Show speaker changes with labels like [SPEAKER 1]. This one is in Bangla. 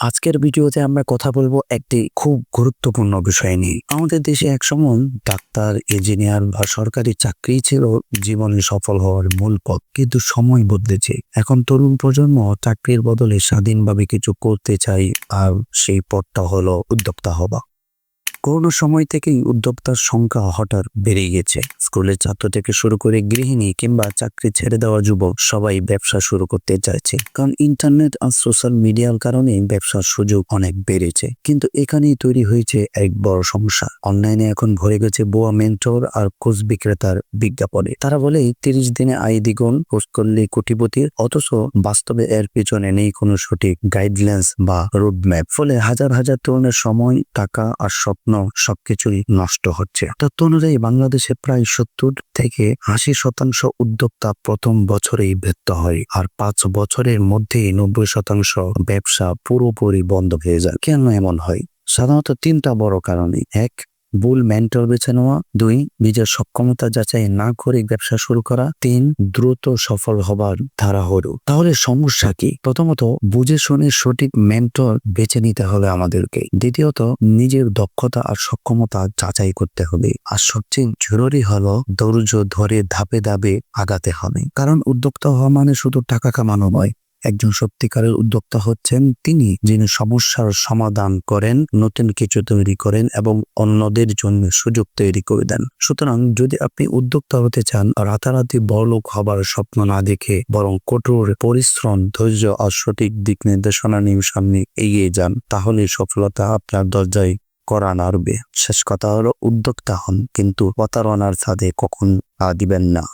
[SPEAKER 1] আজকের ভিডিওতে আমরা কথা বলব একটি খুব গুরুত্বপূর্ণ বিষয় নিয়ে। আমাদের দেশে একসময় ডাক্তার, ইঞ্জিনিয়ার বা সরকারি চাকরি ছিল জীবনে সফল হওয়ার মূল পথ, কিন্তু সময় বদলেছে। এখন তরুণ প্রজন্ম চাকরির বদলে স্বাধীনভাবে কিছু করতে চাই আর সেই পথটা হলো উদ্যোক্তা হবা করোনার সময় থেকেই উদ্যোক্তার সংখ্যা হঠাৎ বেড়ে গেছে। স্কুলের ছাত্র থেকে শুরু করে গৃহিণী কিংবা চাকরি ছেড়ে দেওয়া যুবক সবাই ব্যবসা শুরু করতে চাইছে। কারণ ইন্টারনেট আর সোশ্যাল মিডিয়ার কারণে ব্যবসার সুযোগ অনেক বেড়েছে। কিন্তু এখানেই তৈরি হয়েছে এক বড় সমস্যা। অনলাইনে এখন ভরে গেছে বোয়া মেন্টর আর কোচ বিক্রেতার বিজ্ঞাপনে। তারা বলে, তিরিশ দিনে আয় দ্বিগুণ পোস্ট করলে কোটিপতির, অথচ বাস্তবে এর পেছনে নেই কোনো সঠিক গাইডলাইন্স বা রোডম্যাপ ফলে হাজার হাজার তরুণের সময়, টাকা আর স্বপ্ন সবকিছুই নষ্ট হচ্ছে। তথ্য অনুযায়ী বাংলাদেশে প্রায় সত্তর থেকে আশি শতাংশ উদ্যোক্তা প্রথম বছরেই ব্যর্থ হয় আর পাঁচ বছরের মধ্যেই নব্বই শতাংশ ব্যবসা পুরোপুরি বন্ধ হয়ে যায়। কেন এমন হয়? সাধারণত তিনটা বড় কারণে। এক ভুল মেন্টর বেছে নেওয়া। দুই, নিজের সক্ষমতা যাচাই না করে ব্যবসা শুরু করা। তিন, দ্রুত সফল হবার ধারাহরু তাহলে সমস্যা কি? প্রথমত, বুঝে শুনে সঠিক মেন্টর বেছে নিতে হবে আমাদেরকে। দ্বিতীয়ত, নিজের দক্ষতা আর সক্ষমতা যাচাই করতে হবে। আর সবচেয়ে জরুরি হলো, ধৈর্য ধরে ধাপে ধাপে আগাতে হবে। কারণ উদ্যোক্তা হওয়া মানে শুধু টাকা কামানো নয়। একজন সত্যিকারের উদ্যোক্তা হচ্ছেন। তিনি যিনি সমস্যার সমাধান করেন, নতুন কিছু তৈরি করেন এবং অন্যদের জন্য সুযোগ তৈরি করে দেন। সুতরাং যদি আপনি উদ্যোক্তা হতে চান, রাতারাতি বড়লোক হবার স্বপ্ন না দেখে বরং কঠোর পরিশ্রম, ধৈর্য আর সঠিক দিক নির্দেশনা নিয়ে সামনে এগিয়ে যান, তাহলে সফলতা আপনার দরজায় করা নাড়বে। শেষ কথা হলো, উদ্যোক্তা হন, কিন্তু প্রতারণার ছাদে কখন দিবেন না।